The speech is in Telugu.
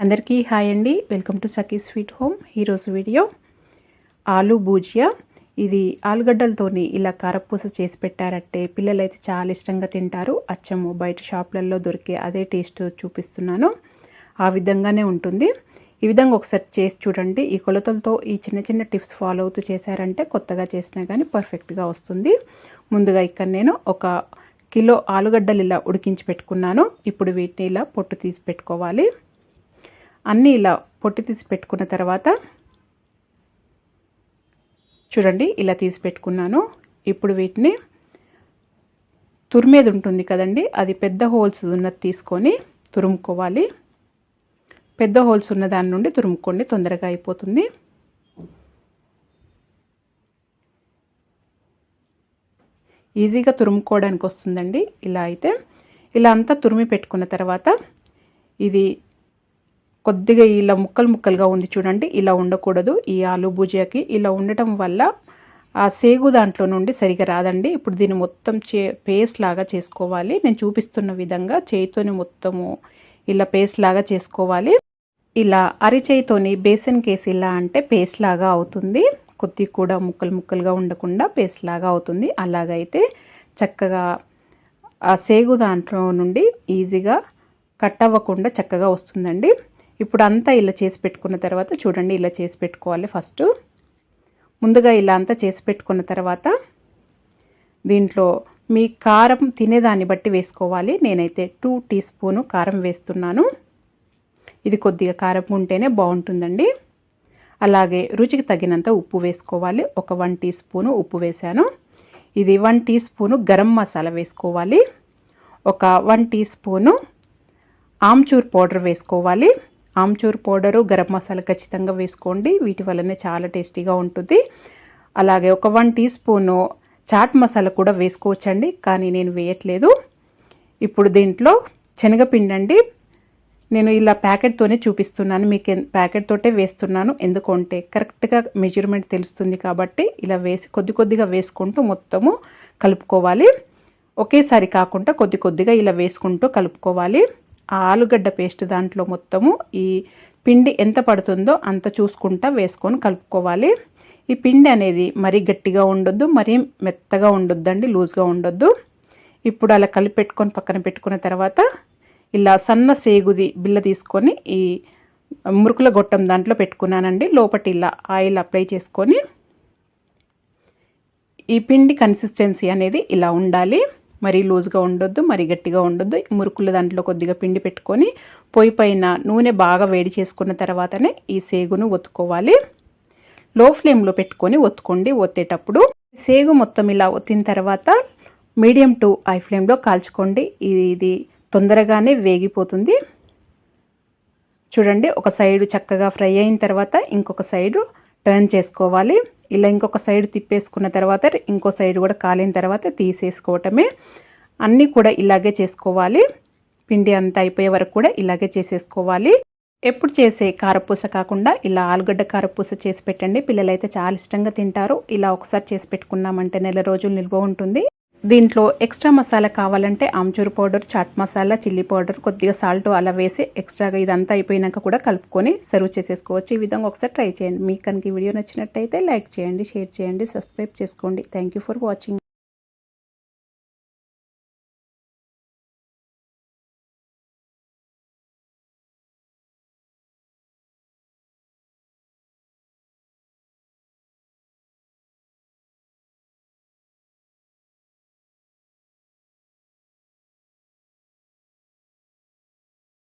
అందరికీ హాయ్ అండి. Welcome to Sakhi sweet home. ఈరోజు వీడియో ఆలు భూజియా ఇది ఆలుగడ్డలతోని ఇలా కారపూస చేసి పెట్టారంటే పిల్లలైతే చాలా ఇష్టంగా తింటారు. అచ్చము బయట షాపులలో దొరికే అదే టేస్ట్ చూపిస్తున్నాను. ఆ విధంగానే ఉంటుంది. ఈ విధంగా ఒకసారి చేసి చూడండి. ఈ కొలతలతో ఈ చిన్న చిన్న టిప్స్ ఫాలో అవుతూ చేశారంటే కొత్తగా చేసినా కానీ పర్ఫెక్ట్గా వస్తుంది. ముందుగా ఇక్కడ నేను ఒక కిలో ఆలుగడ్డలు ఇలా ఉడికించి పెట్టుకున్నాను. ఇప్పుడు వీటిని ఇలా పొట్టు తీసి పెట్టుకోవాలి. అన్నీ ఇలా పొట్టి తీసి పెట్టుకున్న తర్వాత చూడండి ఇలా తీసి పెట్టుకున్నాను. ఇప్పుడు వీటిని తురిమేది ఉంటుంది కదండి అది పెద్ద హోల్స్ ఉన్నది తీసుకొని తురుముకోవాలి. పెద్ద హోల్స్ ఉన్న దాని నుండి తురుముకోండి తొందరగా అయిపోతుంది. ఈజీగా తురుముకోవడానికి వస్తుందండి ఇలా అయితే. ఇలా అంతా తురిమి పెట్టుకున్న తర్వాత ఇది కొద్దిగా ఇలా ముక్కలు ముక్కలుగా ఉంది చూడండి. ఇలా ఉండకూడదు. ఈ ఆలు భుజియాకి ఇలా ఉండటం వల్ల ఆ సేగు దాంట్లో నుండి సరిగా రాదండి. ఇప్పుడు దీన్ని మొత్తం చే పేస్ట్ లాగా చేసుకోవాలి. నేను చూపిస్తున్న విధంగా చేయితోని మొత్తము ఇలా పేస్ట్ లాగా చేసుకోవాలి. ఇలా అరిచేయితోని బేసన్ కేసి ఇలా అంటే పేస్ట్ లాగా అవుతుంది. కొద్ది కూడా ముక్కలు ముక్కలుగా ఉండకుండా పేస్ట్ లాగా అవుతుంది. అలాగైతే చక్కగా ఆ సేగు దాంట్లో నుండి ఈజీగా కట్ అవ్వకుండా చక్కగా వస్తుందండి. ఇప్పుడు అంతా ఇలా చేసి పెట్టుకున్న తర్వాత చూడండి ఇలా చేసి పెట్టుకోవాలి ఫస్ట్. ముందుగా ఇలా అంతా చేసి పెట్టుకున్న తర్వాత దీంట్లో మీ కారం తినేదాన్ని బట్టి వేసుకోవాలి. నేనైతే టూ టీ స్పూను కారం వేస్తున్నాను. ఇది కొద్దిగా కారం ఉంటేనే బాగుంటుందండి. అలాగే రుచికి తగినంత ఉప్పు వేసుకోవాలి. ఒక వన్ టీ స్పూను ఉప్పు వేశాను. ఇది one teaspoon garam masala వేసుకోవాలి. ఒక one teaspoon amchur powder వేసుకోవాలి. ఆమ్చూర్ పౌడరు గరం మసాలా ఖచ్చితంగా వేసుకోండి. వీటి వల్లనే చాలా టేస్టీగా ఉంటుంది. అలాగే ఒక one teaspoon chaat masala కూడా వేసుకోవచ్చండి కానీ నేను వేయట్లేదు. ఇప్పుడు దీంట్లో శనగపిండి అండి. నేను ఇలా ప్యాకెట్తోనే చూపిస్తున్నాను మీకు ప్యాకెట్తోటే వేస్తున్నాను. ఎందుకంటే కరెక్ట్గా మెజర్మెంట్ తెలుస్తుంది కాబట్టి ఇలా వేసి కొద్ది కొద్దిగా వేసుకుంటూ మొత్తము కలుపుకోవాలి. ఒకేసారి కాకుండా కొద్ది కొద్దిగా ఇలా వేసుకుంటూ కలుపుకోవాలి. ఆలుగడ్డ పేస్ట్ దాంట్లో మొత్తము ఈ పిండి ఎంత పడుతుందో అంత చూసుకుంటా వేసుకొని కలుపుకోవాలి. ఈ పిండి అనేది మరీ గట్టిగా ఉండొద్దు మరీ మెత్తగా ఉండొద్దండి లూజ్గా ఉండొద్దు. ఇప్పుడు అలా కలిపి పెట్టుకొని పక్కన పెట్టుకున్న తర్వాత ఇలా సన్న సేగుది బిల్ల తీసుకొని ఈ మురుకుల గొట్టం దాంట్లో పెట్టుకున్నానండి. లోపటి ఇలా ఆయిల్ అప్లై చేసుకొని ఈ పిండి కన్సిస్టెన్సీ అనేది ఇలా ఉండాలి. మరీ లూజ్గా ఉండొద్దు మరీ గట్టిగా ఉండొద్దు. మురుకుల దాంట్లో కొద్దిగా పిండి పెట్టుకొని పొయ్యి పైన నూనె బాగా వేడి చేసుకున్న తర్వాతనే ఈ సేగును ఒత్తుకోవాలి. లో ఫ్లేమ్లో పెట్టుకొని ఒత్తుకోండి. ఒత్తేటప్పుడు సేగు మొత్తం ఇలా ఒత్తిన తర్వాత మీడియం టు హై ఫ్లేమ్లో కాల్చుకోండి. ఇది తొందరగానే వేగిపోతుంది. చూడండి ఒక సైడు చక్కగా ఫ్రై అయిన తర్వాత ఇంకొక సైడు టర్న్ చేసుకోవాలి. ఇలా ఇంకొక సైడ్ తిప్పేసుకున్న తర్వాత ఇంకో సైడ్ కూడా కాలిన తర్వాత తీసేసుకోవటమే. అన్నీ కూడా ఇలాగే చేసుకోవాలి. పిండి అంతా అయిపోయే వరకు కూడా ఇలాగే చేసేసుకోవాలి. ఎప్పుడు చేసే కారపూస కాకుండా ఇలా ఆలుగడ్డ కారపూస చేసి పెట్టండి. పిల్లలైతే చాలా ఇష్టంగా తింటారు. ఇలా ఒకసారి చేసి పెట్టుకున్నామంటే నెల రోజులు నిల్వ ఉంటుంది. దీంట్లో ఎక్స్ట్రా మసాలా కావాలంటే amchur powder chaat masala chilli powder కొద్దిగా సాల్ట్ అలా వేసి ఎక్స్ట్రాగా ఇదంతా అయిపోయినాక కూడా కలుపుకొని సర్వ్ చేసేసుకోవచ్చు. ఈ విధంగా ఒకసారి ట్రై చేయండి. మీకు కనుక వీడియో నచ్చినట్టయితే లైక్ చేయండి షేర్ చేయండి సబ్స్క్రైబ్ చేసుకోండి. Thank for watching